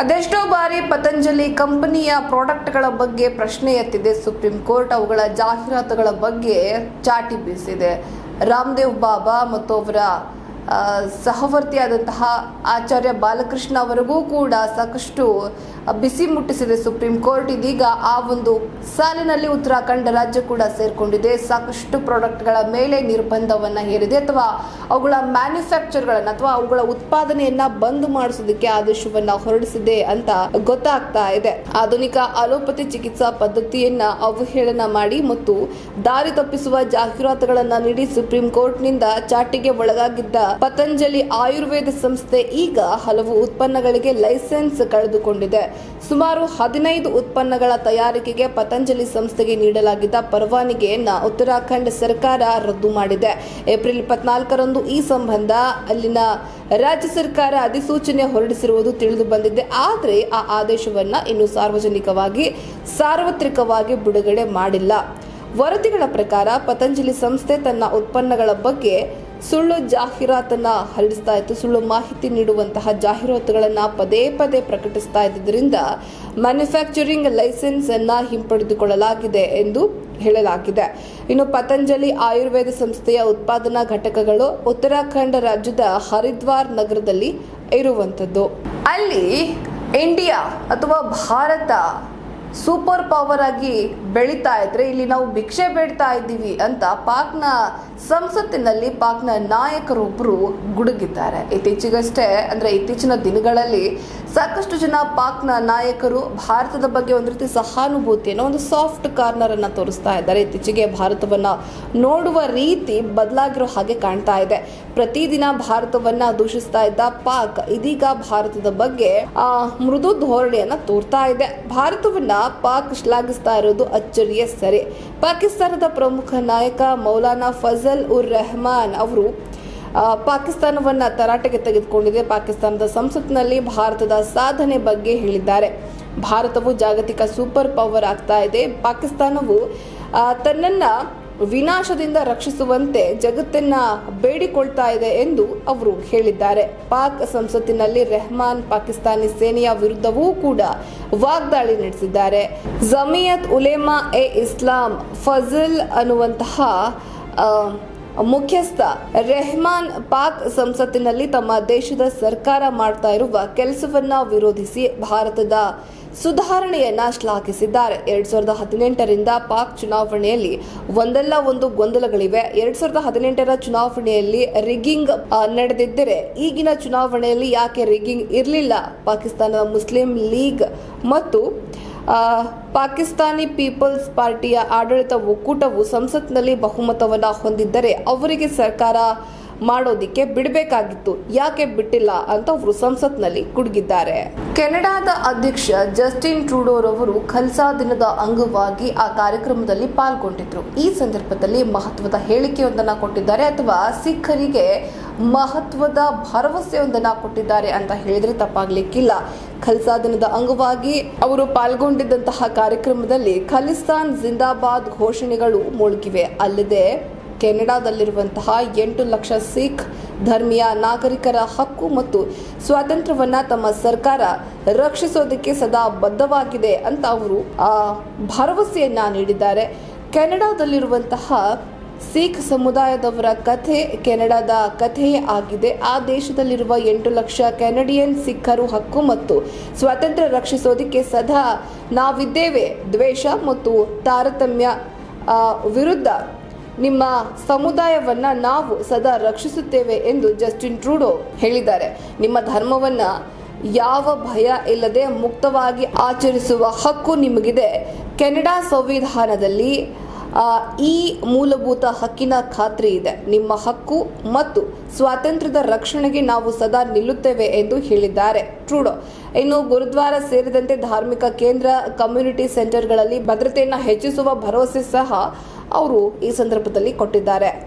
ಅದೆಷ್ಟೋ ಬಾರಿ ಪತಂಜಲಿ ಕಂಪನಿಯ ಪ್ರಾಡಕ್ಟ್ಗಳ ಬಗ್ಗೆ ಪ್ರಶ್ನೆ ಎತ್ತಿದೆ ಸುಪ್ರೀಂ ಕೋರ್ಟ್. ಅವುಗಳ ಜಾಹೀರಾತುಗಳ ಬಗ್ಗೆ ಚಾಟಿ ಬೀಸಿದೆ. ರಾಮದೇವ್ ಬಾಬಾ ಮತ್ತು ಅವರ ಸಹವರ್ತಿಯಾದಂತಹ ಆಚಾರ್ಯ ಬಾಲಕೃಷ್ಣ ಅವರಿಗೂ ಕೂಡ ಸಾಕಷ್ಟು ಬಿಸಿ ಮುಟ್ಟಿಸಿದೆ ಸುಪ್ರೀಂ ಕೋರ್ಟ್. ಇದೀಗ ಆ ಒಂದು ಸಾಲಿನಲ್ಲಿ ಉತ್ತರಾಖಂಡ ರಾಜ್ಯ ಕೂಡ ಸೇರ್ಕೊಂಡಿದೆ. ಸಾಕಷ್ಟು ಪ್ರಾಡಕ್ಟ್ಗಳ ಮೇಲೆ ನಿರ್ಬಂಧವನ್ನ ಹೇರಿದೆ ಅಥವಾ ಅವುಗಳ ಮ್ಯಾನುಫ್ಯಾಕ್ಚರ್ಗಳನ್ನು ಅಥವಾ ಅವುಗಳ ಉತ್ಪಾದನೆಯನ್ನ ಬಂದ್ ಮಾಡಿಸೋದಕ್ಕೆ ಆದೇಶವನ್ನ ಹೊರಡಿಸಿದೆ ಅಂತ ಗೊತ್ತಾಗ್ತಾ ಇದೆ. ಆಧುನಿಕ ಅಲೋಪತಿ ಚಿಕಿತ್ಸಾ ಪದ್ಧತಿಯನ್ನ ಅವಹೇಳನ ಮಾಡಿ ಮತ್ತು ದಾರಿ ತಪ್ಪಿಸುವ ಜಾಹೀರಾತುಗಳನ್ನು ನೀಡಿ ಸುಪ್ರೀಂ ಕೋರ್ಟ್ನಿಂದ ಚಾಟಿಗೆ ಒಳಗಾಗಿದ್ದ ಪತಂಜಲಿ ಆಯುರ್ವೇದ ಸಂಸ್ಥೆ ಈಗ ಹಲವು ಉತ್ಪನ್ನಗಳಿಗೆ ಲೈಸೆನ್ಸ್ ಕಳೆದುಕೊಂಡಿದೆ. ಸುಮಾರು ಹದಿನೈದು ಉತ್ಪನ್ನಗಳ ತಯಾರಿಕೆಗೆ ಪತಂಜಲಿ ಸಂಸ್ಥೆಗೆ ನೀಡಲಾಗಿದ್ದ ಪರವಾನಗಿಯನ್ನು ಉತ್ತರಾಖಂಡ್ ಸರ್ಕಾರ ರದ್ದು ಮಾಡಿದೆ. ಏಪ್ರಿಲ್ ಇಪ್ಪತ್ನಾಲ್ಕರಂದು ಈ ಸಂಬಂಧ ಅಲ್ಲಿನ ರಾಜ್ಯ ಸರ್ಕಾರ ಅಧಿಸೂಚನೆ ಹೊರಡಿಸಿರುವುದು ತಿಳಿದು ಬಂದಿದೆ. ಆದರೆ ಆ ಆದೇಶವನ್ನ ಇನ್ನು ಸಾರ್ವಜನಿಕವಾಗಿ, ಸಾರ್ವತ್ರಿಕವಾಗಿ ಬಿಡುಗಡೆ ಮಾಡಿಲ್ಲ. ವರದಿಗಳ ಪ್ರಕಾರ ಪತಂಜಲಿ ಸಂಸ್ಥೆ ತನ್ನ ಉತ್ಪನ್ನಗಳ ಬಗ್ಗೆ ಸುಳ್ಳು ಜಾಹೀರಾತನ್ನ ಹರಡಿಸ್ತಾ ಇತ್ತು. ಸುಳ್ಳು ಮಾಹಿತಿ ನೀಡುವಂತಹ ಜಾಹೀರಾತುಗಳನ್ನ ಪದೇ ಪದೇ ಪ್ರಕಟಿಸ್ತಾ ಇದ್ದರಿಂದ ಮ್ಯಾನುಫ್ಯಾಕ್ಚರಿಂಗ್ ಲೈಸೆನ್ಸ್ ಅನ್ನ ಹಿಂಪಡೆದುಕೊಳ್ಳಲಾಗಿದೆ ಎಂದು ಹೇಳಲಾಗಿದೆ. ಇನ್ನು ಪತಂಜಲಿ ಆಯುರ್ವೇದ ಸಂಸ್ಥೆಯ ಉತ್ಪಾದನಾ ಘಟಕಗಳು ಉತ್ತರಾಖಂಡ ರಾಜ್ಯದ ಹರಿದ್ವಾರ್ ನಗರದಲ್ಲಿ ಇರುವಂಥದ್ದು. ಅಲ್ಲಿ ಇಂಡಿಯಾ ಅಥವಾ ಭಾರತ ಸೂಪರ್ ಪವರ್ ಆಗಿ ಬೆಳೀತಾ ಇದ್ರೆ ಇಲ್ಲಿ ನಾವು ಭಿಕ್ಷೆ ಬೇಡ್ತಾ ಇದ್ದೀವಿ ಅಂತ ಪಾಕ್ನ ಸಂಸತ್ತಿನಲ್ಲಿ ಪಾಕ್ನ ನಾಯಕರೊಬ್ಬರು ಗುಡುಗಿದ್ದಾರೆ. ಇತ್ತೀಚೆಗಷ್ಟೇ ಅಂದರೆ ಇತ್ತೀಚಿನ ದಿನಗಳಲ್ಲಿ ಸಾಕಷ್ಟು ಜನ ಪಾಕ್ನ ನಾಯಕರು ಭಾರತದ ಬಗ್ಗೆ ಒಂದು ರೀತಿ ಸಹಾನುಭೂತಿಯನ್ನು, ಒಂದು ಸಾಫ್ಟ್ ಕಾರ್ನರ್ ಅನ್ನು ತೋರಿಸ್ತಾ ಇದ್ದಾರೆ. ಇತ್ತೀಚೆಗೆ ಭಾರತವನ್ನ ನೋಡುವ ರೀತಿ ಬದಲಾಗಿರೋ ಹಾಗೆ ಕಾಣ್ತಾ ಇದೆ. ಪ್ರತಿದಿನ ಭಾರತವನ್ನ ದೂಷಿಸ್ತಾ ಇದ್ದ ಪಾಕ್ ಇದೀಗ ಭಾರತದ ಬಗ್ಗೆ, ಆ, ಮೃದು ಧೋರಣೆಯನ್ನ ತೋರ್ತಾ ಇದೆ. ಭಾರತವನ್ನ ಪಾಕ್ ಶ್ಲಾಘಿಸ್ತಾ ಇರೋದು ಅಚ್ಚರಿಯ ಸರಿ. ಪಾಕಿಸ್ತಾನದ ಪ್ರಮುಖ ನಾಯಕ ಮೌಲಾನಾ ಫಜಲ್ ಉರ್ ರೆಹಮಾನ್ ಅವರು ಪಾಕಿಸ್ತಾನವನ್ನ ತರಾಟೆಗೆ ತೆಗೆದುಕೊಂಡಿದೆ. ಪಾಕಿಸ್ತಾನದ ಸಂಸತ್ನಲ್ಲಿ ಭಾರತದ ಸಾಧನೆ ಬಗ್ಗೆ ಹೇಳಿದ್ದಾರೆ. ಭಾರತವು ಜಾಗತಿಕ ಸೂಪರ್ ಪವರ್ ಆಗ್ತಾ ಇದೆ. ಪಾಕಿಸ್ತಾನವು ತನ್ನನ್ನು ವಿನಾಶದಿಂದ ರಕ್ಷಿಸುವಂತೆ ಜಗತ್ತನ್ನ ಬೇಡಿಕೊಳ್ತಾ ಇದೆ ಎಂದು ಅವರು ಹೇಳಿದ್ದಾರೆ. ಪಾಕ್ ಸಂಸತ್ತಿನಲ್ಲಿ ರೆಹಮಾನ್ ಪಾಕಿಸ್ತಾನಿ ಸೇನೆಯ ವಿರುದ್ಧವೂ ಕೂಡ ವಾಗ್ದಾಳಿ ನಡೆಸಿದ್ದಾರೆ. ಜಮಿಯತ್ ಉಲೇಮಾ ಎ ಇಸ್ಲಾಂ ಫಜಲ್ ಅನ್ನುವಂತಹ ಮುಖ್ಯಸ್ಥ ರೆಹಮಾನ್ ಪಾಕ್ ಸಂಸತ್ತಿನಲ್ಲಿ ತಮ್ಮ ದೇಶದ ಸರ್ಕಾರ ಮಾಡ್ತಾ ಇರುವ ಕೆಲಸವನ್ನ ವಿರೋಧಿಸಿ ಭಾರತದ ಸುಧಾರಣೆಯನ್ನ ಶ್ಲಾಘಿಸಿದ್ದಾರೆ. ಎರಡ್ ಸಾವಿರದ ಹದಿನೆಂಟರಿಂದ ಪಾಕ್ ಚುನಾವಣೆಯಲ್ಲಿ ಒಂದಲ್ಲ ಒಂದು ಗೊಂದಲಗಳಿವೆ. ಎರಡ್ ಸಾವಿರದ ಹದಿನೆಂಟರ ಚುನಾವಣೆಯಲ್ಲಿ ರಿಗ್ಗಿಂಗ್ ನಡೆದಿದ್ದರೆ ಈಗಿನ ಚುನಾವಣೆಯಲ್ಲಿ ಯಾಕೆ ರಿಗ್ಗಿಂಗ್ ಇರಲಿಲ್ಲ? ಪಾಕಿಸ್ತಾನದ ಮುಸ್ಲಿಂ ಲೀಗ್ ಮತ್ತು ಪಾಕಿಸ್ತಾನಿ ಪೀಪಲ್ಸ್ ಪಾರ್ಟಿಯ ಆಡಳಿತ ಒಕ್ಕೂಟವು ಸಂಸತ್ನಲ್ಲಿ ಬಹುಮತವನ್ನು ಹೊಂದಿದ್ದರೆ ಅವರಿಗೆ ಸರ್ಕಾರ ಮಾಡೋದಿಕ್ಕೆ ಬಿಡಬೇಕಾಗಿತ್ತು. ಯಾಕೆ ಬಿಟ್ಟಿಲ್ಲ ಅಂತ ಅವರು ಸಂಸತ್ನಲ್ಲಿ ಕುಡುಗಿದ್ದಾರೆ. ಕೆನಡಾದ ಅಧ್ಯಕ್ಷ ಜಸ್ಟಿನ್ ಟ್ರೂಡೋರವರು ಖಲ್ಸಾ ದಿನದ ಅಂಗವಾಗಿ ಆ ಕಾರ್ಯಕ್ರಮದಲ್ಲಿ ಪಾಲ್ಗೊಂಡಿದ್ರು. ಈ ಸಂದರ್ಭದಲ್ಲಿ ಮಹತ್ವದ ಹೇಳಿಕೆಯೊಂದನ್ನು ಕೊಟ್ಟಿದ್ದಾರೆ ಅಥವಾ ಸಿಖ್ಖರಿಗೆ ಮಹತ್ವದ ಭರವಸೆಯೊಂದನ್ನು ಕೊಟ್ಟಿದ್ದಾರೆ ಅಂತ ಹೇಳಿದ್ರೆ ತಪ್ಪಾಗ್ಲಿಕ್ಕಿಲ್ಲ. ಖಲ್ಸಾ ದಿನದ ಅಂಗವಾಗಿ ಅವರು ಪಾಲ್ಗೊಂಡಿದ್ದಂತಹ ಕಾರ್ಯಕ್ರಮದಲ್ಲಿ ಖಲಿಸ್ತಾನ್ ಜಿಂದಾಬಾದ್ ಘೋಷಣೆಗಳು ಮೊಳಗಿವೆ. ಅಲ್ಲದೆ ಕೆನಡಾದಲ್ಲಿರುವಂತಹ ಎಂಟು ಲಕ್ಷ ಸಿಖ್ ಧರ್ಮೀಯ ನಾಗರಿಕರ ಹಕ್ಕು ಮತ್ತು ಸ್ವಾತಂತ್ರ್ಯವನ್ನ ತಮ್ಮ ಸರ್ಕಾರ ರಕ್ಷಿಸೋದಕ್ಕೆ ಸದಾ ಬದ್ಧವಾಗಿದೆ ಅಂತ ಅವರು ಆ, ಭರವಸೆಯನ್ನ ನೀಡಿದ್ದಾರೆ. ಕೆನಡಾದಲ್ಲಿರುವಂತಹ ಸಿಖ್ ಸಮುದಾಯದವರ ಕಥೆ ಕೆನಡಾದ ಕಥೆಯೇ ಆಗಿದೆ. ಆ ದೇಶದಲ್ಲಿರುವ ಎಂಟು ಲಕ್ಷ ಕೆನಡಿಯನ್ ಸಿಖ್ಖರು ಹಕ್ಕು ಮತ್ತು ಸ್ವಾತಂತ್ರ್ಯ ರಕ್ಷಿಸೋದಕ್ಕೆ ಸದಾ ನಾವಿದ್ದೇವೆ. ದ್ವೇಷ ಮತ್ತು ತಾರತಮ್ಯ ವಿರುದ್ಧ ನಿಮ್ಮ ಸಮುದಾಯವನ್ನ ನಾವು ಸದಾ ರಕ್ಷಿಸುತ್ತೇವೆ ಎಂದು ಜಸ್ಟಿನ್ ಟ್ರೂಡೋ ಹೇಳಿದ್ದಾರೆ. ನಿಮ್ಮ ಧರ್ಮವನ್ನ ಯಾವ ಭಯ ಇಲ್ಲದೆ ಮುಕ್ತವಾಗಿ ಆಚರಿಸುವ ಹಕ್ಕು ನಿಮಗಿದೆ. ಕೆನಡಾ ಸಂವಿಧಾನದಲ್ಲಿ ಈ ಮೂಲಭೂತ ಹಕ್ಕಿನ ಖಾತ್ರಿ ಇದೆ. ನಿಮ್ಮ ಹಕ್ಕು ಮತ್ತು ಸ್ವಾತಂತ್ರ್ಯದ ರಕ್ಷಣೆಗೆ ನಾವು ಸದಾ ನಿಲ್ಲುತ್ತೇವೆ ಎಂದು ಹೇಳಿದ್ದಾರೆ. ಟ್ರೂಡೋ, ಇನ್ನು ಗುರುದ್ವಾರ ಸೇರಿದಂತೆ ಧಾರ್ಮಿಕ ಕೇಂದ್ರ ಕಮ್ಯುನಿಟಿ ಸೆಂಟರ್ಗಳಲ್ಲಿ ಭದ್ರತೆಯನ್ನು ಹೆಚ್ಚಿಸುವ ಭರವಸೆ ಸಹ ಅವರು ಈ ಸಂದರ್ಭದಲ್ಲಿ ಕೊಟ್ಟಿದ್ದಾರೆ.